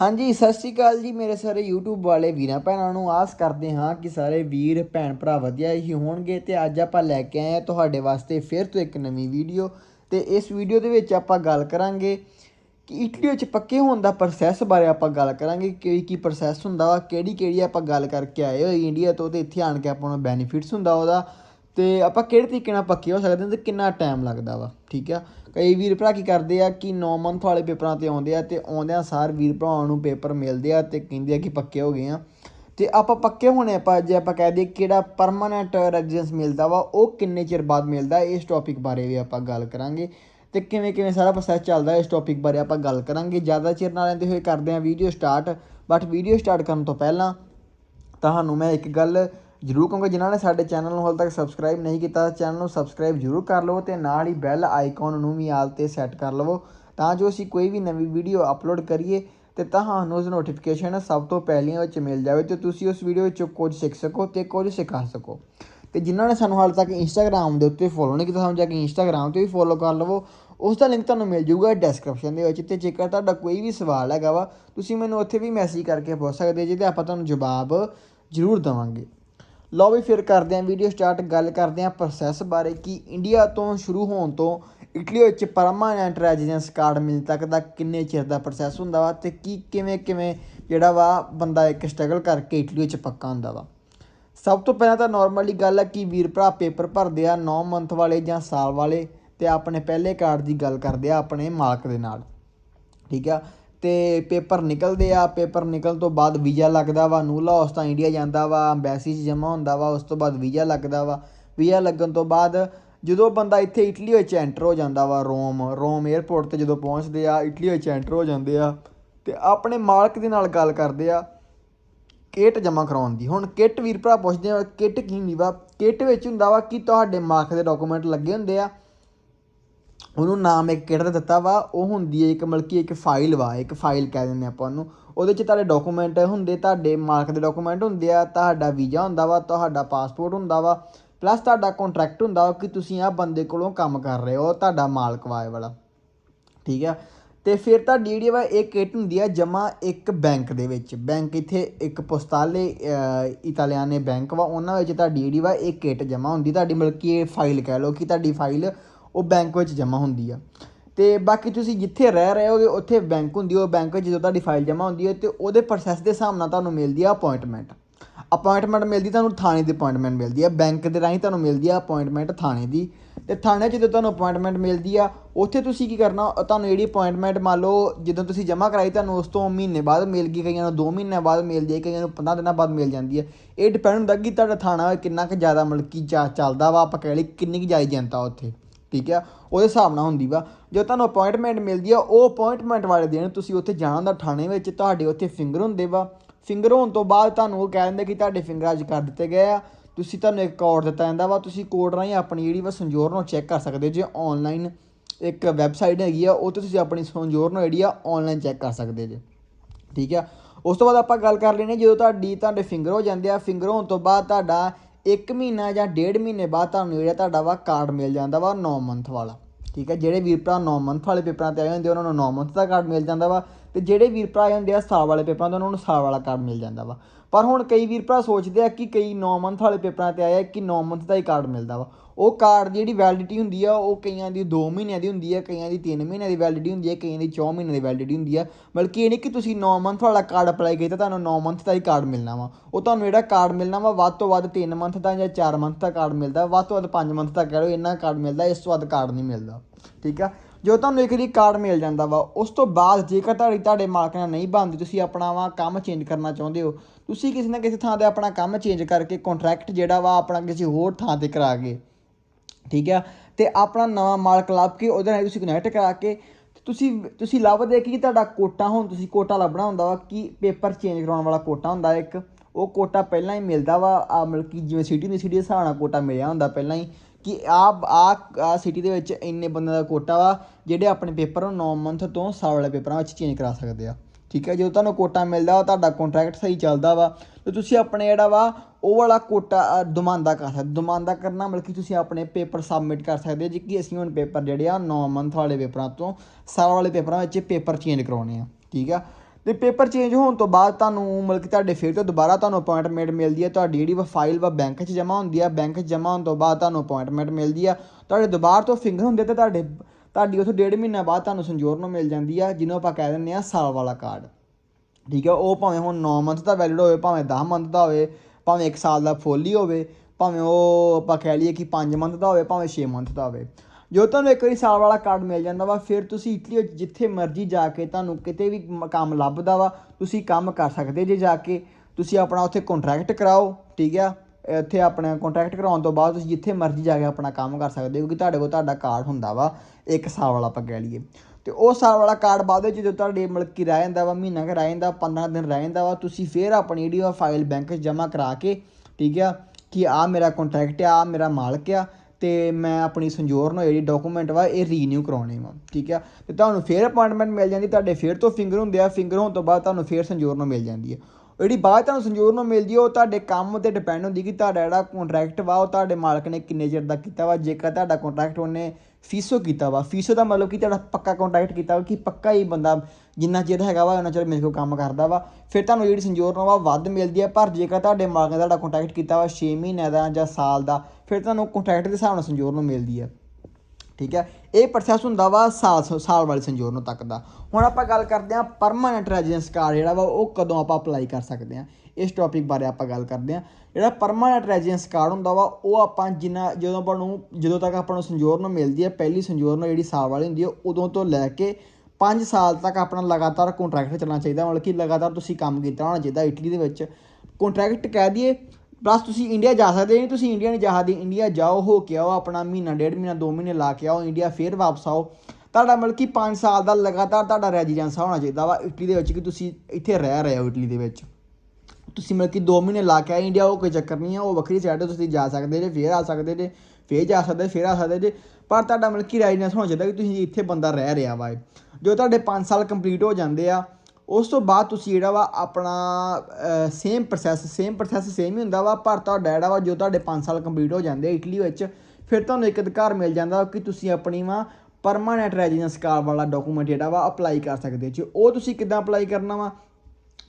ਹਾਂਜੀ, ਸਤਿ ਸ਼੍ਰੀ ਅਕਾਲ ਜੀ ਮੇਰੇ ਸਾਰੇ YouTube ਵਾਲੇ ਵੀਰਾਂ ਭੈਣਾਂ ਨੂੰ। ਆਸ ਕਰਦੇ ਹਾਂ ਕਿ ਸਾਰੇ ਵੀਰ, ਭੈਣ ਭਰਾ ਵਧੀਆ ਹੀ ਹੋਣਗੇ ਤੇ ਅੱਜ ਆਪਾਂ ਲੈ ਕੇ ਆਏ ਹਾਂ ਤੁਹਾਡੇ ਵਾਸਤੇ ਫਿਰ ਤੋਂ ਇੱਕ ਨਵੀਂ ਵੀਡੀਓ ਤੇ ਇਸ ਵੀਡੀਓ ਦੇ ਵਿੱਚ ਆਪਾਂ ਗੱਲ ਕਰਾਂਗੇ ਕਿ ਇਟਲੀ ਵਿੱਚ ਪੱਕੇ ਹੋਣ ਦਾ ਪ੍ਰੋਸੈਸ ਬਾਰੇ ਆਪਾਂ ਗੱਲ ਕਰਾਂਗੇ ਕਿ ਕੀ ਪ੍ਰੋਸੈਸ ਹੁੰਦਾ ਵਾ ਕਿਹੜੀ ਕਿਹੜੀ ਆਪਾਂ ਗੱਲ ਕਰਕੇ ਆਏ ਹੋਏ ਇੰਡੀਆ ਤੋਂ ਤੇ ਇੱਥੇ ਆਣ ਕੇ ਆਪਾਂ ਨੂੰ ਬੈਨੀਫਿਟਸ ਹੁੰਦਾ ਉਹਦਾ। ਤੇ ਆਪਾਂ ਕਿਹੜੇ ਤਰੀਕੇ ਨਾਲ ਪੱਕੇ ਹੋ ਸਕਦੇ ਹਾਂ ਤੇ ਕਿੰਨਾ ਟਾਈਮ ਲੱਗਦਾ ਵਾ, ਠੀਕ ਆ? ਕਈ ਵੀਰ ਭਰਾ ਕੀ ਕਰਦੇ ਆ ਕਿ 9 ਮੰਥ ਵਾਲੇ ਪੇਪਰਾਂ ਤੇ ਆਉਂਦੇ ਆ ਤੇ ਆਉਂਦਿਆਂ ਸਾਰ ਵੀਰ ਭਰਾਵਾਂ ਨੂੰ ਪੇਪਰ ਮਿਲਦੇ ਆ ਤੇ ਕਹਿੰਦੇ ਆ ਕਿ ਪੱਕੇ ਹੋ ਗਏ ਆ। ਤੇ ਆਪਾਂ ਪੱਕੇ ਹੋਣੇ ਆਪਾਂ ਜੇ ਆਪਾਂ ਕਹਿ ਦਈਏ ਕਿਹੜਾ ਪਰਮਾਨੈਂਟ ਰੈਜ਼ੀਡੈਂਸ ਮਿਲਦਾ ਵਾ, ਉਹ ਕਿੰਨੇ ਚਿਰ ਬਾਅਦ ਮਿਲਦਾ ਇਸ ਟੌਪਿਕ ਬਾਰੇ ਵੀ ਆਪਾਂ ਗੱਲ ਕਰਾਂਗੇ। ਤੇ ਕਿਵੇਂ ਕਿਵੇਂ ਸਾਰਾ ਪ੍ਰੋਸੈਸ ਚੱਲਦਾ ਇਸ ਟੌਪਿਕ ਬਾਰੇ ਆਪਾਂ ਗੱਲ ਕਰਾਂਗੇ। ਜ਼ਿਆਦਾ ਚਿਰ ਨਾ ਲੈਂਦੇ ਹੋਏ ਕਰਦੇ ਹਾਂ video start but video start ਕਰਨ ਤੋਂ ਪਹਿਲਾਂ ਤੁਹਾਨੂੰ ਮੈਂ ਇੱਕ ਗੱਲ ਜ਼ਰੂਰ ਕਹੂੰਗਾ ਜਿਨ੍ਹਾਂ ਨੇ ਸਾਡੇ ਚੈਨਲ ਨੂੰ ਹਾਲ ਤੱਕ ਸਬਸਕ੍ਰਾਈਬ ਨਹੀਂ ਕੀਤਾ, ਚੈਨਲ ਨੂੰ ਸਬਸਕ੍ਰਾਈਬ ਜ਼ਰੂਰ ਕਰ ਲਵੋ ਤੇ ਨਾਲ ਹੀ ਬੈਲ ਆਈਕਨ ਨੂੰ ਵੀ ਆਲ ਤੇ ਸੈੱਟ ਕਰ ਲਵੋ ਤਾਂ ਜੋ ਅਸੀਂ ਕੋਈ ਵੀ ਨਵੀਂ ਵੀਡੀਓ ਅਪਲੋਡ ਕਰੀਏ ਤੇ ਤੁਹਾਨੂੰ ਉਸ ਨੋਟੀਫਿਕੇਸ਼ਨ ਸਭ ਤੋਂ ਪਹਿਲੀਆਂ ਵਿੱਚ ਮਿਲ ਜਾਵੇ ਤੇ ਤੁਸੀਂ ਉਸ ਵੀਡੀਓ ਵਿੱਚੋਂ ਕੁਝ ਸਿੱਖ ਸਕੋ ਤੇ ਕੁਝ ਸਿਖਾ ਸਕੋ। ਤੇ ਜਿਨ੍ਹਾਂ ਨੇ ਸਾਨੂੰ ਹਾਲ ਤੱਕ ਇੰਸਟਾਗ੍ਰam ਦੇ ਉੱਤੇ ਫੋਲੋ ਨਹੀਂ ਕੀਤਾ ਸਾਨੂੰ ਜਾ ਕੇ ਇੰਸਟਾਗ੍ਰam ਤੇ ਵੀ ਫੋਲੋ ਕਰ ਲਵੋ, ਉਸ ਦਾ ਲਿੰਕ ਤੁਹਾਨੂੰ ਮਿਲ ਜਾਊਗਾ ਡਿਸਕ੍ਰਿਪਸ਼ਨ ਦੇ ਵਿੱਚ ਤੇ ਜੇਕਰ ਤੁਹਾਡਾ ਕੋਈ ਵੀ ਸਵਾਲ ਹੈਗਾ ਵਾ, ਤੁਸੀਂ ਮੈਨੂੰ ਉੱਥੇ ਵੀ ਮੈਸੇਜ ਕਰਕੇ ਪੁੱਛ ਸਕਦੇ ਜੇ ਤੇ ਆਪਾਂ ਤੁਹਾਨੂੰ ਜਵਾਬ ਜ਼ਰੂਰ ਦਵਾਂਗੇ। ਲਓ ਵੀ ਫਿਰ ਕਰਦੇ ਹਾਂ ਵੀਡੀਓ ਸਟਾਰਟ ਗੱਲ ਕਰਦੇ ਹਾਂ ਪ੍ਰੋਸੈਸ ਬਾਰੇ ਕਿ ਇੰਡੀਆ ਤੋਂ ਸ਼ੁਰੂ ਹੋਣ ਤੋਂ ਇਟਲੀ ਵਿੱਚ ਪਰਮਾਨੈਂਟ ਰੈਜ਼ੀਡੈਂਸ ਕਾਰਡ ਮਿਲਣ ਤੱਕ ਦਾ ਕਿੰਨੇ ਚਿਰ ਦਾ ਪ੍ਰੋਸੈਸ ਹੁੰਦਾ ਵਾ ਤੇ ਕੀ ਕਿਵੇਂ ਕਿਵੇਂ ਜਿਹੜਾ ਵਾ ਬੰਦਾ ਇੱਕ ਸਟਰਗਲ ਕਰਕੇ ਇਟਲੀ ਵਿੱਚ ਪੱਕਾ ਹੁੰਦਾ ਵਾ। ਸਭ ਤੋਂ ਪਹਿਲਾਂ ਤਾਂ ਨਾਰਮਲੀ ਗੱਲ ਹੈ ਕਿ ਵੀਰ ਭਰਾ ਪੇਪਰ ਭਰਦੇ ਆ 9 ਮੰਥ ਵਾਲੇ ਜਾਂ ਸਾਲ ਵਾਲੇ ਤੇ ਆਪਣੇ ਪਹਿਲੇ ਕਾਰਡ ਦੀ ਗੱਲ ਕਰਦੇ ਆ ਆਪਣੇ ਮਾਲਕ ਦੇ ਨਾਲ। ਠੀਕ ਆ? ਤੇ ਪੇਪਰ ਨਿਕਲਦੇ ਆ, ਪੇਪਰ ਨਿਕਲਣ ਤੋਂ ਬਾਅਦ ਵੀਜ਼ਾ ਲੱਗਦਾ ਵਾ ਨੂਲਾ ਉਸ ਤਾਂ ਇੰਡੀਆ ਜਾਂਦਾ ਵਾ, ਐਮਬੈਸੀ 'ਚ ਜਮ੍ਹਾਂ ਹੁੰਦਾ ਵਾ, ਉਸ ਤੋਂ ਬਾਅਦ ਵੀਜ਼ਾ ਲੱਗਦਾ ਵਾ। ਵੀਜ਼ਾ ਲੱਗਣ ਤੋਂ ਬਾਅਦ ਜਦੋਂ ਬੰਦਾ ਇੱਥੇ ਇਟਲੀ ਵਿੱਚ ਐਂਟਰ ਹੋ ਜਾਂਦਾ ਵਾ, ਰੋਮ ਰੋਮ 에ਅਰਪੋਰਟ ਤੇ ਜਦੋਂ ਪਹੁੰਚਦੇ ਆ, ਇਟਲੀ ਵਿੱਚ ਐਂਟਰ ਹੋ ਜਾਂਦੇ ਆ ਤੇ ਆਪਣੇ ਮਾਲਕ ਦੇ ਨਾਲ ਗੱਲ ਕਰਦੇ ਆ, ਕਿਟ ਜਮ੍ਹਾਂ ਕਰਾਉਣ ਦੀ। ਹੁਣ ਕਿਟ ਵੀਰ ਭਰਾ ਪੁੱਛਦੇ ਆ, ਕਿਟ ਕੀ ਹੁੰਦੀ ਵਾ? ਕਿਟ ਵਿੱਚ ਹੁੰਦਾ ਵਾ ਕਿ ਤੁਹਾਡੇ ਮਾਲਕ ਦੇ ਡਾਕੂਮੈਂਟ ਲੱਗੇ ਹੁੰਦੇ ਆ ਉਹਨੂੰ ਨਾਮ ਇੱਕ ਕਿਹੜਾ ਦਿੱਤਾ ਵਾ, ਉਹ ਹੁੰਦੀ ਹੈ ਇੱਕ ਮਲਕੀ ਇੱਕ ਫਾਈਲ ਵਾ, ਇੱਕ ਫਾਈਲ ਕਹਿ ਦਿੰਦੇ ਆਪਾਂ ਉਹਨੂੰ। ਉਹਦੇ 'ਚ ਤੁਹਾਡੇ ਡਾਕੂਮੈਂਟ ਹੁੰਦੇ, ਤੁਹਾਡੇ ਮਾਲਕ ਦੇ ਡਾਕੂਮੈਂਟ ਹੁੰਦੇ ਆ, ਤੁਹਾਡਾ ਵੀਜ਼ਾ ਹੁੰਦਾ ਵਾ, ਤੁਹਾਡਾ ਪਾਸਪੋਰਟ ਹੁੰਦਾ ਵਾ ਪਲੱਸ ਤੁਹਾਡਾ ਕੰਟਰੈਕਟ ਹੁੰਦਾ ਵਾ ਕਿ ਤੁਸੀਂ ਆ ਬੰਦੇ ਕੋਲੋਂ ਕੰਮ ਕਰ ਰਹੇ ਹੋ, ਤੁਹਾਡਾ ਮਾਲਕ ਵਾ ਇਹ ਵਾਲਾ। ਠੀਕ ਆ? ਤੇ ਫਿਰ ਤੁਹਾਡੀ ਜਿਹੜੀ ਵਾ ਇਹ ਕਿਟ ਹੁੰਦੀ ਆ, ਜਮਾ ਇੱਕ ਬੈਂਕ ਦੇ ਵਿੱਚ। ਬੈਂਕ ਇੱਥੇ ਇੱਕ ਪੁਸਤਾਲੇ ਇਟਾਲੀਆਨੇ ਬੈਂਕ ਵਾ, ਉਹਨਾਂ ਵਿੱਚ ਤੁਹਾਡੀ ਜਿਹੜੀ ਵਾ ਇਹ ਕਿਟ ਜਮਾ ਹੁੰਦੀ, ਤੁਹਾਡੀ ਮਤਲਬ ਕਿ ਇਹ ਫਾਈਲ ਕਹਿ ਲਓ ਕਿ ਤੁਹਾਡੀ ਫਾਈਲ ਉਹ ਬੈਂਕ ਵਿੱਚ ਜਮ੍ਹਾਂ ਹੁੰਦੀ ਆ। ਤੇ ਬਾਕੀ ਤੁਸੀਂ ਜਿੱਥੇ ਰਹਿ ਰਹੇ ਹੋਗੇ, ਉੱਥੇ ਬੈਂਕ ਹੁੰਦੀ ਉਹ ਬੈਂਕ ਵਿੱਚ ਜਦੋਂ ਤੁਹਾਡੀ ਫਾਈਲ ਜਮ੍ਹਾਂ ਹੁੰਦੀ ਹੈ ਤੇ ਉਹਦੇ ਪ੍ਰੋਸੈਸ ਦੇ ਹਿਸਾਬ ਨਾਲ ਤੁਹਾਨੂੰ ਮਿਲਦੀ ਆ ਅਪਾਇੰਟਮੈਂਟ ਅਪਾਇੰਟਮੈਂਟ ਮਿਲਦੀ ਤੁਹਾਨੂੰ ਥਾਣੇ ਦੀ ਅਪਾਇੰਟਮੈਂਟ ਮਿਲਦੀ ਆ। ਬੈਂਕ ਦੇ ਰਾਹੀਂ ਤੁਹਾਨੂੰ ਮਿਲਦੀ ਆ ਅਪਾਇੰਟਮੈਂਟ ਥਾਣੇ ਦੀ। ਤੇ ਥਾਣੇ 'ਚ ਜਦੋਂ ਤੁਹਾਨੂੰ ਅਪਾਇੰਟਮੈਂਟ ਮਿਲਦੀ ਆ, ਉੱਥੇ ਤੁਸੀਂ ਕੀ ਕਰਨਾ? ਤੁਹਾਨੂੰ ਜਿਹੜੀ ਅਪਾਇੰਟਮੈਂਟ ਮੰਨ ਲਓ, ਜਦੋਂ ਤੁਸੀਂ ਜਮ੍ਹਾਂ ਕਰਾਈ, ਤੁਹਾਨੂੰ ਉਸ ਤੋਂ ਮਹੀਨੇ ਬਾਅਦ ਮਿਲ ਗਈ, ਕਈਆਂ ਨੂੰ 2 ਮਹੀਨਿਆਂ ਬਾਅਦ ਮਿਲਦੀ ਹੈ ਕਈਆਂ ਨੂੰ 15 ਦਿਨਾਂ ਬਾਅਦ ਮਿਲ ਜਾਂਦੀ ਹੈ ਇਹ ਡਿਪੈਂਡ ਹੁੰਦਾ ਕਿ ਤੁਹਾਡਾ ਥਾਣਾ ਕਿੰਨਾ ਕੁ ਜ਼ਿਆਦਾ ਮਲਕੀ ਚੱਲਦਾ ਵਾ, ਆਪਾਂ ਕਹਿ ਲਈ ਕਿੰਨੀ ਕੁ ਜਾਈ ਜਨਤਾ ਉੱਥੇ। ਠੀਕ ਆ, ਉਹਦੇ ਹਿਸਾਬ ਨਾਲ ਹੁੰਦੀ ਵਾ। ਜੋ ਤੁਹਾਨੂੰ ਅਪਾਇੰਟਮੈਂਟ ਮਿਲਦੀ ਆ, ਉਹ ਅਪਾਇੰਟਮੈਂਟ ਵਾਲੇ ਦਿਨ ਤੁਸੀਂ ਉੱਥੇ ਜਾਣਾ ਦਾ ਥਾਣੇ ਵਿੱਚ ਤੁਹਾਡੇ ਉੱਥੇ ਫਿੰਗਰ ਹੁੰਦੇ ਵਾ। ਫਿੰਗਰ ਹੋਣ ਤੋਂ ਬਾਅਦ ਤੁਹਾਨੂੰ ਉਹ ਕਹਿ ਦਿੰਦੇ ਕਿ ਤੁਹਾਡੇ ਫਿੰਗਰ ਅੱਜ ਕਰ ਦਿੱਤੇ ਗਏ ਆ। ਤੁਸੀਂ ਤੁਹਾਨੂੰ ਇੱਕ ਕੋਡ ਦਿੱਤਾ ਜਾਂਦਾ ਵਾ, ਤੁਸੀਂ ਕੋਡ ਰਾਹੀਂ ਆਪਣੀ ਜਿਹੜੀ ਵਾ ਸੰਜੋਰ ਨੂੰ ਚੈੱਕ ਕਰ ਸਕਦੇ ਜੇ ਆਨਲਾਈਨ ਇੱਕ ਵੈਬਸਾਈਟ ਹੈਗੀ ਆ, ਉਹ ਤੇ ਤੁਸੀਂ ਆਪਣੀ ਸੰਜੋਰ ਨੂੰ ਜਿਹੜੀ ਆ ਆਨਲਾਈਨ ਚੈੱਕ ਕਰ ਸਕਦੇ ਜੇ। ਠੀਕ ਆ? ਉਸ ਤੋਂ ਬਾਅਦ ਆਪਾਂ ਗੱਲ ਕਰ ਲੈਣੇ ਜਦੋਂ ਤੁਹਾਡੀ ਤੁਹਾਡੇ ਫਿੰਗਰ ਹੋ ਜਾਂਦੇ ਆ ਫਿੰਗਰ ਹੋਣ ਤੋਂ ਬਾਅਦ ਤੁਹਾਡਾ ਇੱਕ ਮਹੀਨਾ ਜਾਂ ਡੇਢ ਮਹੀਨੇ ਬਾਅਦ ਤੁਹਾਨੂੰ ਜਿਹੜਾ ਤੁਹਾਡਾ ਵਾ ਕਾਰਡ ਮਿਲ ਜਾਂਦਾ ਵਾ 9 ਮੰਥ ਵਾਲਾ। ਠੀਕ ਹੈ? ਜਿਹੜੇ ਵੀਰ ਭਰਾ 9 ਮੰਥ ਵਾਲੇ ਪੇਪਰਾਂ ਤੇ ਆਏ ਹੁੰਦੇ ਉਹਨਾਂ ਨੂੰ 9 ਮੰਥ ਦਾ ਕਾਰਡ ਮਿਲ ਜਾਂਦਾ ਵਾ ਤੇ ਜਿਹੜੇ ਵੀਰ ਭਰਾ ਆਏ ਹੁੰਦੇ ਆ ਸਾਲ ਵਾਲੇ ਪੇਪਰਾਂ ਤੇ, ਉਹਨਾਂ ਨੂੰ ਸਾਲ ਵਾਲਾ ਕਾਰਡ ਮਿਲ ਜਾਂਦਾ ਵਾ। ਪਰ ਹੁਣ ਕਈ ਵੀਰ ਭਰਾ ਸੋਚਦੇ ਆ ਕਿ ਕਈ 9 ਮੰਥ ਵਾਲੇ ਪੇਪਰਾਂ ਤੇ ਆਏ ਆ ਕਿ 9 ਮੰਥ ਦਾ ਹੀ ਕਾਰਡ ਮਿਲਦਾ ਵਾ। ਉਹ ਕਾਰਡ ਦੀ ਜਿਹੜੀ ਵੈਲਿਡਿਟੀ ਹੁੰਦੀ ਆ, ਉਹ ਕਈਆਂ ਦੀ 2 ਮਹੀਨਿਆਂ ਦੀ ਹੁੰਦੀ ਆ, ਕਈਆਂ ਦੀ 3 ਮਹੀਨਿਆਂ ਦੀ ਵੈਲਿਡਿਟੀ ਹੁੰਦੀ ਆ, ਕਈਆਂ ਦੀ 4 ਮਹੀਨਿਆਂ ਦੀ ਵੈਲਿਡਿਟੀ ਹੁੰਦੀ ਆ। ਬਲਕਿ ਇਹ ਨਹੀਂ ਕਿ ਤੁਸੀਂ 9 ਮੰਥ ਵਾਲਾ ਕਾਰਡ ਅਪਲਾਈ ਕੀਤਾ, ਤੁਹਾਨੂੰ 9 ਮੰਥ ਦਾ ਹੀ ਕਾਰਡ ਮਿਲਣਾ ਵਾ। ਉਹ ਤੁਹਾਨੂੰ ਜਿਹੜਾ ਕਾਰਡ ਮਿਲਣਾ ਵਾ, ਵੱਧ ਤੋਂ ਵੱਧ 3 ਮੰਥ ਦਾ ਜਾਂ 4 ਮੰਥ ਦਾ ਕਾਰਡ ਮਿਲਦਾ, ਵੱਧ ਤੋਂ ਵੱਧ 5 ਮੰਥ ਦਾ ਕਹਿ ਲਓ, ਇੰਨਾ ਕਾਰਡ ਮਿਲਦਾ, ਇਸ ਤੋਂ ਵੱਧ ਕਾਰਡ ਨਹੀਂ ਮਿਲਦਾ। ਠੀਕ ਆ? ਜੋ ਤੁਹਾਨੂੰ ਇੱਕ ਦੀ ਕਾਰਡ ਮਿਲ ਜਾਂਦਾ ਵਾ, ਉਸ ਤੋਂ ਬਾਅਦ ਜੇਕਰ ਤੁਹਾਡੀ, ਤੁਹਾਡੇ ਮਾਲਕ ਨਾਲ ਨਹੀਂ ਬਣਦੀ, ਤੁਸੀਂ ਆਪਣਾ ਵਾ ਕੰਮ ਚੇਂਜ ਕਰਨਾ ਚਾਹੁੰਦੇ ਹੋ, ਤੁਸੀਂ ਕਿਸੇ ਨਾ ਕਿਸੇ ਥਾਂ ਤੇ ਆਪਣਾ ਕੰਮ ਚੇਂਜ ਕਰਕੇ ਕੰਟਰੈਕਟ ਜਿਹੜਾ ਵਾ, ਆਪਣਾ ਕਿਸੇ ਹੋਰ ਥਾਂ ਤੇ ਕਰਾ ਕੇ ਠੀਕ ਆ? ਤੇ ਆਪਣਾ ਨਵਾਂ ਮਾਲਕ ਲੱਭ ਕੇ ਉਹਦੇ ਨਾਲ ਤੁਸੀਂ ਕਨੈਕਟ ਕਰਾ ਕੇ ਤੇ ਤੁਸੀਂ ਤੁਸੀਂ ਲੱਭਦੇ ਕਿ ਤੁਹਾਡਾ ਕੋਟਾ ਹੁਣ? ਤੁਸੀਂ ਕੋਟਾ ਲੱਭਣਾ ਹੁੰਦਾ ਵਾ ਕਿ ਪੇਪਰ ਚੇਂਜ ਕਰਾਉਣ ਵਾਲਾ ਕੋਟਾ ਹੁੰਦਾ ਇੱਕ। ਉਹ ਕੋਟਾ ਪਹਿਲਾਂ ਹੀ ਮਿਲਦਾ ਵਾ, ਆ ਮਤਲਬ ਕਿ ਜਿਵੇਂ ਸਿਟੀ ਦੀ ਸਿਟੀ ਦੇ ਹਿਸਾਬ ਨਾਲ ਕੋਟਾ ਮਿਲਿਆ ਹੁੰਦਾ ਪਹਿਲਾਂ ਹੀ ਕਿ ਆ ਆ ਆ ਸਿਟੀ ਦੇ ਵਿੱਚ ਇੰਨੇ ਬੰਦੇ ਦਾ ਕੋਟਾ ਵਾ ਜਿਹੜੇ ਆਪਣੇ ਪੇਪਰ ਨੂੰ 9 ਮੰਥ ਤੋਂ ਸਾਲ ਵਾਲੇ ਪੇਪਰਾਂ ਵਿੱਚ ਚੇਂਜ ਕਰਾ ਸਕਦੇ ਆ। ਠੀਕ ਹੈ, ਜਦੋਂ ਤੁਹਾਨੂੰ ਕੋਟਾ ਮਿਲਦਾ ਤੁਹਾਡਾ ਕੰਟਰੈਕਟ ਸਹੀ ਚੱਲਦਾ ਵਾ, ਤੇ ਤੁਸੀਂ ਆਪਣੇ ਜਿਹੜਾ ਵਾ, ਉਹ ਵਾਲਾ ਕੋਟਾ ਦੁਮਾਂਦਾ ਕਰ ਸਕਦੇ, ਦੁਮਾਂਦਾ ਕਰਨਾ ਮਤਲਬ ਕਿ ਤੁਸੀਂ ਆਪਣੇ ਪੇਪਰ ਸਬਮਿਟ ਕਰ ਸਕਦੇ ਜੀ ਕਿ ਅਸੀਂ ਹੁਣ ਪੇਪਰ ਜਿਹੜੇ ਆ 9 ਮੰਥ ਵਾਲੇ ਪੇਪਰਾਂ ਤੋਂ, ਸਾਲ ਵਾਲੇ ਪੇਪਰਾਂ ਵਿੱਚ ਪੇਪਰ ਚੇਂਜ ਕਰਾਉਣੇ ਆ, ਠੀਕ ਆ। ਤੇ ਪੇਪਰ ਚੇਂਜ ਹੋਣ ਤੋਂ ਬਾਅਦ ਤੁਹਾਨੂੰ ਮਤਲਬ ਕਿ ਤੁਹਾਡੇ ਫਿਰ ਤੋਂ ਦੁਬਾਰਾ ਤੁਹਾਨੂੰ ਅਪਾਇੰਟਮੈਂਟ ਮਿਲਦੀ ਹੈ ਤੁਹਾਡੀ ਜਿਹੜੀ ਵਾ ਫਾਈਲ ਵਾ ਬੈਂਕ 'ਚ ਜਮ੍ਹਾਂ ਹੁੰਦੀ ਆ ਬੈਂਕ 'ਚ ਜਮ੍ਹਾਂ ਹੋਣ ਤੋਂ ਬਾਅਦ ਤੁਹਾਨੂੰ ਅਪਾਇੰਟਮੈਂਟ ਮਿਲਦੀ ਆ, ਤੁਹਾਡੇ ਦੁਬਾਰਾ ਤੋਂ ਫਿੰਗਰ ਹੁੰਦੇ ਤੇ ਤੁਹਾਡੇ ਤੁਹਾਡੀ ਉਥੋਂ ਡੇਢ ਮਹੀਨਾ ਬਾਅਦ ਤੁਹਾਨੂੰ ਸੰਜੋਰ ਨੂੰ ਮਿਲ ਜਾਂਦੀ ਆ, ਜਿਹਨੂੰ ਆਪਾਂ ਕਹਿ ਦਿੰਦੇ ਆ ਸਾਲ ਵਾਲਾ ਕਾਰਡ ਠੀਕ ਹੈ ਉਹ ਭਾਵੇਂ ਹੁਣ 9 ਮੰਥ ਦਾ ਵੈਲਿਡ ਹੋਵੇ, ਭਾਵੇਂ 10 ਮੰਥ ਦਾ ਹੋਵੇ, ਭਾਵੇਂ 1 ਸਾਲ ਦਾ ਫੁੱਲ ਹੀ ਹੋਵੇ, ਭਾਵੇਂ ਉਹ ਆਪਾਂ ਕਹਿ ਲਈਏ ਕਿ 5 ਮੰਥ ਦਾ ਹੋਵੇ, ਭਾਵੇਂ 6 ਮੰਥ ਦਾ ਹੋਵੇ। ਜੋ ਤੁਹਾਨੂੰ ਇੱਕ ਵਾਰੀ ਸਾਲ ਵਾਲਾ ਕਾਰਡ ਮਿਲ ਜਾਂਦਾ ਵਾ, ਫਿਰ ਤੁਸੀਂ ਇਟਲੀ ਵਿੱਚ ਜਿੱਥੇ ਮਰਜ਼ੀ ਜਾ ਕੇ ਤੁਹਾਨੂੰ ਕਿਤੇ ਵੀ ਕੰਮ ਲੱਭਦਾ ਵਾ, ਤੁਸੀਂ ਕੰਮ ਕਰ ਸਕਦੇ ਜੇ ਜਾ ਕੇ, ਤੁਸੀਂ ਆਪਣਾ ਉੱਥੇ ਕੰਟਰੈਕਟ ਕਰਾਓ, ਠੀਕ ਆ। ਇੱਥੇ ਆਪਣਾ ਕੰਟਰੈਕਟ ਕਰਾਉਣ ਤੋਂ ਬਾਅਦ ਤੁਸੀਂ ਜਿੱਥੇ ਮਰਜ਼ੀ ਜਾ ਕੇ ਆਪਣਾ ਕੰਮ ਕਰ ਸਕਦੇ ਹੋ, ਕਿਉਂਕਿ ਤੁਹਾਡੇ ਕੋਲ ਤੁਹਾਡਾ ਕਾਰਡ ਹੁੰਦਾ ਵਾ, ਇੱਕ ਸਾਲ ਵਾਲਾ ਆਪਾਂ ਕਹਿ ਲਈਏ। ਤੇ ਉਹ ਸਾਲ ਵਾਲਾ ਕਾਰਡ ਬਾਅਦ ਵਿੱਚ ਜਦੋਂ ਤੁਹਾਡੇ ਮਤਲਬ ਕਿ ਰਹਿ ਜਾਂਦਾ ਵਾ, ਮਹੀਨਾ ਕੁ ਰਹਿ ਜਾਂਦਾ 15 ਦਿਨ ਰਹਿ ਜਾਂਦਾ ਵਾ, ਤੁਸੀਂ ਫੇਰ ਆਪਣੀ ਜਿਹੜੀ ਉਹ ਫਾਈਲ ਬੈਂਕ 'ਚ ਜਮ੍ਹਾਂ ਕਰਾ ਕੇ, ਠੀਕ ਆ, ਕਿ ਆ ਮੇਰਾ ਕੰਟਰੈਕਟ ਆ, ਆਹ ਮੇਰਾ ਮਾਲਕ ਆ, ਤੇ ਮੈਂ ਆਪਣੀ ਸੰਜੋਰ ਨੂੰ ਜਿਹੜੀ ਡਾਕੂਮੈਂਟ ਵਾ, ਇਹ ਰੀਨਿਊ ਕਰਾਉਣੇ ਵਾ, ਠੀਕ ਆ। ਤੇ ਤੁਹਾਨੂੰ ਫੇਰ ਅਪਾਇੰਟਮੈਂਟ ਮਿਲ ਜਾਂਦੀ, ਤੁਹਾਡੇ ਫੇਰ ਤੋਂ ਫਿੰਗਰ ਹੁੰਦੇ ਆ ਫਿੰਗਰ ਹੋਣ ਤੋਂ ਬਾਅਦ ਤੁਹਾਨੂੰ ਫੇਰ ਸੰਜੋਰ ਨੂੰ ਮਿਲ ਜਾਂਦੀ ਹੈ ਜਿਹੜੀ ਬਾਅਦ ਤੁਹਾਨੂੰ ਸੰਜੋਰ ਨੂੰ ਮਿਲਦੀ ਹੈ ਉਹ ਤੁਹਾਡੇ ਕੰਮ ਤੇ ਡਿਪੈਂਡ ਹੁੰਦੀ ਕਿ ਤੁਹਾਡਾ ਜਿਹੜਾ ਕੰਟਰੈਕਟ ਵਾ, ਉਹ ਤੁਹਾਡੇ ਮਾਲਕ ਨੇ ਕਿੰਨੇ ਚਿਰ ਦਾ ਕੀਤਾ ਵਾ, ਜੇਕਰ ਤੁਹਾਡਾ ਕੰਟਰੈਕਟ ਉਹਨੇ ਫੀਸੋ ਕੀਤਾ ਵਾ। ਫੀਸੋ ਦਾ ਮਤਲਬ ਕਿ ਤੁਹਾਡਾ ਪੱਕਾ ਕੰਟਰੈਕਟ ਕੀਤਾ ਵਾ, ਕਿ ਪੱਕਾ ਹੀ ਬੰਦਾ ਜਿੰਨਾ ਚਿਰ ਹੈਗਾ ਵਾ ਉਹਨਾਂ ਚਿਰ ਮੇਰੇ ਕੋਲ ਕੰਮ ਕਰਦਾ ਵਾ। ਫਿਰ ਤੁਹਾਨੂੰ ਜਿਹੜੀ ਸੰਜੋਰ ਨੂੰ ਵਾ ਵੱਧ ਮਿਲਦੀ ਹੈ ਪਰ ਜੇਕਰ ਤੁਹਾਡੇ ਮਾਲਕ ਨੇ ਤੁਹਾਡਾ ਕੰਟਰੈਕਟ ਕੀਤਾ ਵਾ 6 ਮਹੀਨੇ ਦਾ ਜਾਂ ਸਾਲ ਦਾ, ਫਿਰ ਤੁਹਾਨੂੰ ਕੰਟਰੈਕਟ ਦੇ ਹਿਸਾਬ ਨਾਲ ਸੰਜੋਰ ਨੂੰ ਮਿਲਦੀ ਹੈ ਠੀਕ ਹੈ? ਇਹ ਪ੍ਰੋਸੈਸ ਹੁੰਦਾ ਵਾ ਸਾਲ ਸਾਲ ਵਾਲੇ ਸੰਜੋਰਨੋ ਤੱਕ ਦਾ ਹੁਣ ਆਪਾਂ ਗੱਲ ਕਰਦੇ ਹਾਂ ਪਰਮਾਨੈਂਟ ਰੈਜ਼ੀਡੈਂਸ ਕਾਰਡ ਜਿਹੜਾ ਵਾ, ਉਹ ਕਦੋਂ ਆਪਾਂ ਅਪਲਾਈ ਕਰ ਸਕਦੇ ਹਾਂ? ਇਸ ਟੌਪਿਕ ਬਾਰੇ ਆਪਾਂ ਗੱਲ ਕਰਦੇ ਹਾਂ। ਜਿਹੜਾ ਪਰਮਾਨੈਂਟ ਰੈਜ਼ੀਡੈਂਸ ਕਾਰਡ ਹੁੰਦਾ ਵਾ, ਉਹ ਆਪਾਂ ਜਿੰਨਾ, ਜਦੋਂ ਆਪਾਂ ਨੂੰ, ਜਦੋਂ ਤੱਕ ਆਪਾਂ ਨੂੰ ਸੰਜੋਰਨੋ ਮਿਲਦੀ ਹੈ, ਪਹਿਲੀ ਸੰਜੋਰਨੋ ਜਿਹੜੀ ਸਾਲ ਵਾਲੀ ਹੁੰਦੀ ਹੈ, ਉਦੋਂ ਤੋਂ ਲੈ ਕੇ 5 ਸਾਲ ਤੱਕ ਆਪਣਾ ਲਗਾਤਾਰ ਕੰਟਰੈਕਟ ਚੱਲਣਾ ਚਾਹੀਦਾ। ਮਤਲਬ ਕਿ ਲਗਾਤਾਰ ਤੁਸੀਂ ਕੰਮ ਕੀਤਾ ਹੋਣਾ ਚਾਹੀਦਾ ਇਟਲੀ ਦੇ ਵਿੱਚ। ਕੰਟਰੈਕਟ ਕਹਿ ਦਈਏ ਪਲੱਸ ਤੁਸੀਂ ਇੰਡੀਆ ਜਾ ਸਕਦੇ ਨਹੀਂ ਤੁਸੀਂ ਇੰਡੀਆ ਨਹੀਂ ਜਾ ਸਕਦੇ ਇੰਡੀਆ ਜਾਓ, ਹੋ ਕੇ ਆਓ ਆਪਣਾ ਮਹੀਨਾ, ਡੇਢ ਮਹੀਨਾ 2 ਮਹੀਨੇ ਲਾ ਕੇ ਆਓ ਇੰਡੀਆ ਫੇਰ ਵਾਪਸ ਆਓ। ਤੁਹਾਡਾ ਮਤਲਬ ਕਿ 5 ਸਾਲ ਦਾ ਲਗਾਤਾਰ ਤੁਹਾਡਾ ਰੈਜ਼ੀਡੈਂਸ ਹੋਣਾ ਚਾਹੀਦਾ ਵਾ ਇਟਲੀ ਦੇ ਵਿੱਚ ਕਿ ਤੁਸੀਂ ਇੱਥੇ ਰਹਿ ਰਹੇ ਹੋ ਇਟਲੀ ਦੇ ਵਿੱਚ। ਤੁਸੀਂ ਮਤਲਬ ਕਿ 2 ਮਹੀਨੇ ਲਾ ਕੇ ਆਏ ਇੰਡੀਆ ਉਹ ਕੋਈ ਚੱਕਰ ਨਹੀਂ ਆ, ਉਹ ਵੱਖਰੀ ਸਾਈਡ ਤੇ ਤੁਸੀਂ ਜਾ ਸਕਦੇ ਜੇ, ਫੇਰ ਆ ਸਕਦੇ ਜੇ, ਫੇਰ ਜਾ ਸਕਦੇ, ਫੇਰ ਆ ਸਕਦੇ ਜੇ। ਪਰ ਤੁਹਾਡਾ ਮਤਲਬ ਕਿ ਰੈਜ਼ੀਡੈਂਸ ਹੋਣਾ ਚਾਹੀਦਾ ਕਿ ਤੁਸੀਂ ਇੱਥੇ ਬੰਦਾ ਰਹਿ ਰਿਹਾ ਵਾ ਜੋ ਤੁਹਾਡੇ 5 ਸਾਲ ਕੰਪਲੀਟ ਹੋ ਜਾਂਦੇ ਆ ਉਸ ਤੋਂ ਬਾਅਦ ਤੁਸੀਂ ਜਿਹੜਾ ਵਾ ਆਪਣਾ same process same process same ਹੀ ਹੁੰਦਾ ਵਾ, ਪਰ ਤੁਹਾਡਾ ਜਿਹੜਾ ਵਾ ਜੋ ਤੁਹਾਡੇ 5 ਸਾਲ ਕੰਪਲੀਟ ਹੋ ਜਾਂਦੇ ਆ ਇਟਲੀ ਵਿੱਚ, ਫਿਰ ਤੁਹਾਨੂੰ ਇੱਕ ਅਧਿਕਾਰ ਮਿਲ ਜਾਂਦਾ ਕਿ ਤੁਸੀਂ ਆਪਣੀ ਵਾ ਪਰਮਾਨੈਂਟ ਰੈਜ਼ੀਡੈਂਸ ਕਾਰਡ ਵਾਲਾ ਡਾਕੂਮੈਂਟ ਜਿਹੜਾ ਵਾ ਅਪਲਾਈ ਕਰ ਸਕਦੇ ਜੀ। ਉਹ ਤੁਸੀਂ ਕਿੱਦਾਂ ਅਪਲਾਈ ਕਰਨਾ ਵਾ?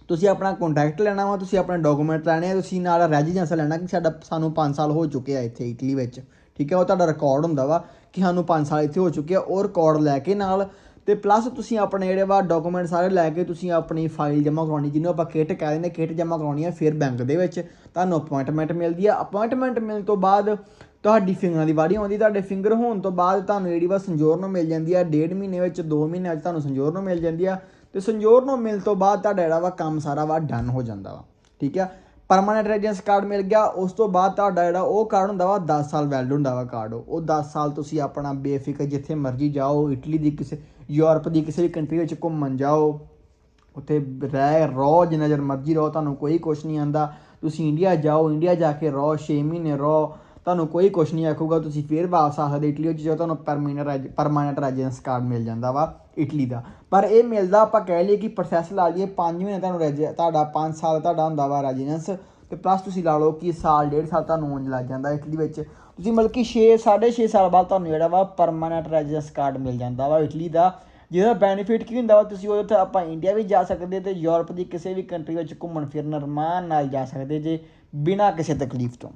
ਤੁਸੀਂ ਆਪਣਾ ਕੰਟੈਕਟ ਲੈਣਾ ਵਾ, ਤੁਸੀਂ ਆਪਣੇ ਡਾਕੂਮੈਂਟ ਲੈਣੇ ਆ, ਤੁਸੀਂ ਨਾਲ ਰੈਜ਼ੀਡੈਂਸ ਲੈਣਾ ਕਿ ਸਾਡਾ, ਸਾਨੂੰ 5 ਸਾਲ ਹੋ ਚੁੱਕੇ ਆ ਇੱਥੇ ਇਟਲੀ ਵਿੱਚ। ਠੀਕ ਹੈ, ਉਹ ਤੁਹਾਡਾ ਰਿਕਾਰਡ ਹੁੰਦਾ ਵਾ ਕਿ ਸਾਨੂੰ 5 ਸਾਲ ਇੱਥੇ ਹੋ ਚੁੱਕੇ ਆ, ਉਹ ਰਿਕਾਰਡ ਲੈ ਕੇ ਨਾਲ ਤੇ ਪਲੱਸ ਤੁਸੀਂ ਆਪਣੇ ਜਿਹੜੇ ਵਾ ਡਾਕੂਮੈਂਟ ਸਾਰੇ ਲੈ ਕੇ ਤੁਸੀਂ ਆਪਣੀ ਫਾਈਲ ਜਮ੍ਹਾਂ ਕਰਾਉਣੀ, ਜਿਹਨੂੰ ਆਪਾਂ ਕਿਟ ਕਹਿ ਦਿੰਦੇ ਕਿਟ ਜਮ੍ਹਾਂ ਕਰਾਉਣੀ ਆ ਫਿਰ ਬੈਂਕ ਦੇ ਵਿੱਚ, ਤੁਹਾਨੂੰ ਅਪਾਇੰਟਮੈਂਟ ਮਿਲਦੀ ਆ। ਅਪਾਇੰਟਮੈਂਟ ਮਿਲਣ ਤੋਂ ਬਾਅਦ ਤੁਹਾਡੀ ਫਿੰਗਰਾਂ ਦੀ ਵਾੜੀ ਆਉਂਦੀ, ਤੁਹਾਡੇ ਫਿੰਗਰ ਹੋਣ ਤੋਂ ਬਾਅਦ ਤੁਹਾਨੂੰ ਜਿਹੜੀ ਵਾ ਸੰਜੋਰ ਨੂੰ ਮਿਲ ਜਾਂਦੀ ਆ। ਡੇਢ ਮਹੀਨੇ ਵਿੱਚ 2 ਮਹੀਨੇ ਵਿੱਚ ਤੁਹਾਨੂੰ ਸੰਜੋਰ ਨੂੰ ਮਿਲ ਜਾਂਦੀ ਆ। ਤੇ ਸੰਜੋਰ ਨੂੰ ਮਿਲ ਤੋਂ ਬਾਅਦ ਤੁਹਾਡਾ ਜਿਹੜਾ ਵਾ ਕੰਮ ਸਾਰਾ ਵਾ ਡਨ ਹੋ ਜਾਂਦਾ ਵਾ। ਠੀਕ ਆ? ਪਰਮਾਨੈਂਟ ਰੈਜ਼ੀਡੈਂਸ ਕਾਰਡ ਮਿਲ ਗਿਆ, ਉਸ ਤੋਂ ਬਾਅਦ ਤੁਹਾਡਾ ਜਿਹੜਾ ਉਹ ਕਾਰਡ ਹੁੰਦਾ ਵਾ 10 ਸਾਲ ਵੈਲਿਡ ਹੁੰਦਾ ਵਾ ਕਾਰਡ ਉਹ 10 ਸਾਲ ਤੁਸੀਂ ਆਪਣਾ ਬੇਫਿਕਰ ਜਿੱਥੇ ਮਰਜ਼ੀ ਜਾਓ ਇਟਲੀ ਦੀ ਕਿਸੇ ਯੂਰਪ ਦੀ ਕਿਸੇ ਵੀ ਕੰਟਰੀ ਵਿੱਚ ਘੁੰਮਣ ਜਾਓ, ਉੱਥੇ ਰਹਿ, ਰਹੋ, ਜਿੰਨਾ ਚਿਰ ਮਰਜ਼ੀ ਰਹੋ, ਤੁਹਾਨੂੰ ਕੋਈ ਕੁਛ ਨਹੀਂ ਆਂਦਾ ਤੁਸੀਂ ਇੰਡੀਆ ਜਾਓ ਇੰਡੀਆ ਜਾ ਕੇ ਰਹੋ 6 ਮਹੀਨੇ ਰਹੋ ਤੁਹਾਨੂੰ ਕੋਈ ਕੁਛ ਨਹੀਂ ਆਖੂਗਾ, ਤੁਸੀਂ ਫੇਰ ਵਾਪਸ ਆ ਸਕਦੇ ਇਟਲੀ ਵਿੱਚ, ਜੋ ਤੁਹਾਨੂੰ ਪਰਮਨੈਂਟ ਪਰਮਾਨੈਂਟ ਰੈਜ਼ੀਡੈਂਸ ਕਾਰਡ ਮਿਲ ਜਾਂਦਾ ਵਾ ਇਟਲੀ ਦਾ। ਪਰ ਇਹ ਮਿਲਦਾ, ਆਪਾਂ ਕਹਿ ਲਈਏ ਕਿ ਪ੍ਰੋਸੈਸ ਲਾ ਲਈਏ 5 ਮਹੀਨੇ ਤੁਹਾਨੂੰ ਰੈਜ਼ੀ ਤੁਹਾਡਾ 5 ਸਾਲ ਤੁਹਾਡਾ ਹੁੰਦਾ ਵਾ ਰੈਜ਼ੀਡੈਂਸ ਤੇ ਪਲੱਸ ਤੁਸੀਂ ਲਾ ਲਓ ਕਿ ਸਾਲ, ਡੇਢ ਸਾਲ ਤੁਹਾਨੂੰ ਉਂਝ ਲੱਗ ਜਾਂਦਾ ਇਟਲੀ ਵਿੱਚ। ਤੁਸੀਂ ਮਤਲਬ ਕਿ 6 6.5 ਸਾਲ ਬਾਅਦ ਤੁਹਾਨੂੰ ਜਿਹੜਾ ਵਾ ਪਰਮਾਨੈਂਟ ਰੈਜ਼ੀਡੈਂਸ ਕਾਰਡ ਮਿਲ ਜਾਂਦਾ ਵਾ ਇਟਲੀ ਦਾ। ਜਿਹਦਾ ਬੈਨੀਫਿਟ ਕੀ ਹੁੰਦਾ ਵਾ, ਤੁਸੀਂ ਉਹਦੇ ਤੇ ਆਪਾਂ ਇੰਡੀਆ ਵੀ ਜਾ ਸਕਦੇ ਤੇ ਯੂਰਪ ਦੀ ਕਿਸੇ ਵੀ ਕੰਟਰੀ ਵਿੱਚ ਘੁੰਮਣ ਫਿਰਨ ਰਮਾਨ ਨਾਲ ਜਾ ਸਕਦੇ ਜੇ, ਬਿਨਾਂ ਕਿਸੇ ਤਕਲੀਫ ਤੋਂ।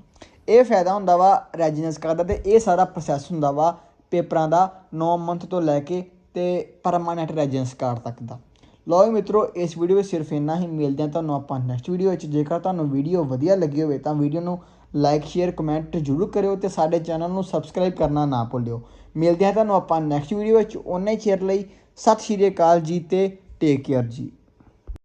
ਇਹ ਫਾਇਦਾ ਹੁੰਦਾ ਵਾ ਰੈਜ਼ੀਡੈਂਸ ਕਾਰਡ ਦਾ ਤੇ ਇਹ ਸਾਰਾ ਪ੍ਰੋਸੈਸ ਹੁੰਦਾ ਵਾ ਪੇਪਰਾਂ ਦਾ 9 ਮੰਥ ਤੋਂ ਲੈ ਕੇ ਤੇ ਪਰਮਾਨੈਂਟ ਰੈਜ਼ੀਡੈਂਸ ਕਾਰਡ ਤੱਕ ਦਾ। ਲਓ ਜੀ ਮਿੱਤਰੋ, ਇਸ ਵੀਡੀਓ ਵਿੱਚ ਸਿਰਫ ਇੰਨਾ ਹੀ। ਮਿਲਦੇ ਹਾਂ ਤੁਹਾਨੂੰ ਆਪਾਂ ਨੈਕਸਟ ਵੀਡੀਓ ਵਿੱਚ। ਜੇਕਰ ਤੁਹਾਨੂੰ ਵੀਡੀਓ ਵਧੀਆ ਲੱਗੀ ਹੋਵੇ ਤਾਂ ਵੀਡੀਓ ਨੂੰ ਲਾਈਕ ਸ਼ੇਅਰ ਕਮੈਂਟ ਜ਼ਰੂਰ ਕਰਿਓ ਤੇ ਸਾਡੇ ਚੈਨਲ ਨੂੰ ਸਬਸਕ੍ਰਾਈਬ ਕਰਨਾ ਨਾ ਭੁੱਲਿਓ। ਮਿਲਦੇ ਹਾਂ ਤੁਹਾਨੂੰ ਆਪਾਂ ਨੈਕਸਟ ਵੀਡੀਓ ਵਿੱਚ। ਉਹਨੇ ਚਿਰ ਲਈ। ਸਤਿ ਸ਼੍ਰੀ ਅਕਾਲ ਜੀ ਤੇ ਟੇਕ ਕੇਅਰ ਜੀ।